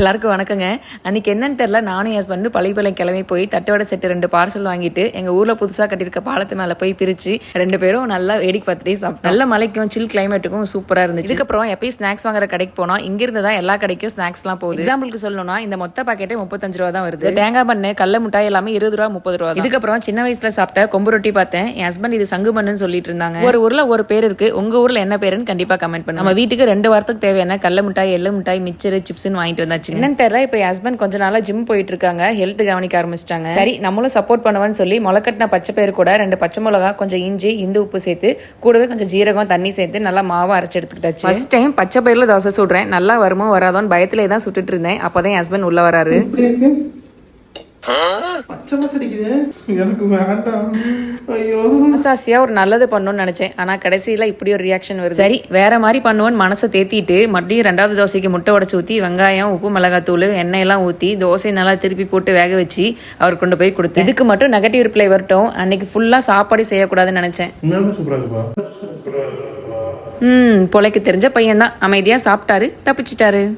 எல்லாருக்கும் வணக்கங்க. அன்னைக்கு என்னன்னு தெரியல நானும் என் ஹஸ்பண்டு பள்ளிப்பாளையம் கிளம்பி போய் தட்டோட செட்டு ரெண்டு பார்சல் வாங்கிட்டு எங்க ஊர்ல புதுசா கட்டியிருக்க பாலத்து மேல போய் பிரிச்சு ரெண்டு பேரும் நல்லா வேடிக்கை பார்த்துட்டே சாப்பிட்டோம். நல்ல மலைக்கும் சில் கிளைமேட்டுக்கும் சூப்பரா இருந்துச்சு. இதுக்கப்புறம் எப்பயும் ஸ்நாக்ஸ் வாங்குற கடைக்கு போனோம். இங்க இருந்து தான் எல்லா கடைக்கும் ஸ்நாக்ஸ்லாம் போகுது. எக்ஸாம்பிளுக்கு சொல்லணும்னா இந்த மொத்த பாக்கெட்டே முப்பத்தஞ்சு ரூபா தான் வருது. தேங்காய் பண்ணு கடல மிட்டாய் எல்லாமே இருபது ரூபா முப்பது ரூபா. இதுக்கப்புறம் சின்ன வயசுல சாப்பிட்ட கொம்பு ரொட்டி பார்த்தேன். என் ஹஸ்பண்ட் இது சங்கு பண்ணுன்னு சொல்லிட்டு இருந்தாங்க. ஒரு ஊர்ல ஒரு பேர் இருக்கு. உங்க ஊர்ல என்ன பேருன்னு கண்டிப்பா கமெண்ட் பண்ணுங்க. நம்ம வீட்டுக்கு ரெண்டு வாரத்துக்கு தேவையான கடல மிட்டாய் எள்ளு மிட்டாய் மிச்சர் சிப்ஸ்னு வாங்கிட்டு வந்தாச்சு. என்னன்னு தெரியல. இப்போ என் ஹஸ்பண்ட் கொஞ்ச நாளா ஜிம் போயிட்டு இருக்காங்க ஹெல்த் கவனிக்க ஆரம்பிச்சிட்டாங்க. சரி நம்மளும் சப்போர்ட் பண்ணுவேன்னு சொல்லி முளைக்கட்டின பச்சை பயிர் கூட ரெண்டு பச்சை மிளகா கொஞ்சம் இஞ்சி இந்து உப்பு சேர்த்து கூடவே கொஞ்சம் ஜீரகம் தண்ணி சேர்த்து நல்லா மாவை அரைச்சு எடுத்துக்கிட்டாச்சு. ஃபர்ஸ்ட் டைம் பச்சை பயிர்ல தோசை சுடுறேன். நல்லா வருமோ வராதோன்னு பயத்திலே தான் சுட்டுட்டு இருந்தேன். அப்போதான் என் ஹஸ்பண்ட் உள்ள வராரு. பச்சை எனக்கு வேண்டாம். ஐயோ. ஒரு நல்லது பண்ணணும்னு நினைச்சேன். ஆனா கடைசியில இப்படி ஒரு ரியாக்ஷன் வருது. சரி வேற மாதிரி பண்ணுவோன்னு மனசை தேத்திட்டு மறுபடியும் ரெண்டாவது தோசைக்கு முட்டை உடச்சு ஊத்தி வெங்காயம் உப்பு மிளகாத்தூள் எண்ணெய் எல்லாம் ஊத்தி தோசை நல்லா திருப்பி போட்டு வேக வச்சு அவர் கொண்டு போய் கொடுத்தேன். இதுக்கு மட்டும் நெகட்டிவ் ரிப்ளை வரட்டும். அன்னைக்கு ஃபுல்லா சாப்பாடு செய்யக்கூடாதுன்னு நினைச்சேன். ம் பொழைக்கு தெரிஞ்ச பையன் தான் அமைதியா சாப்பிட்டாரு தப்பிச்சிட்டாரு.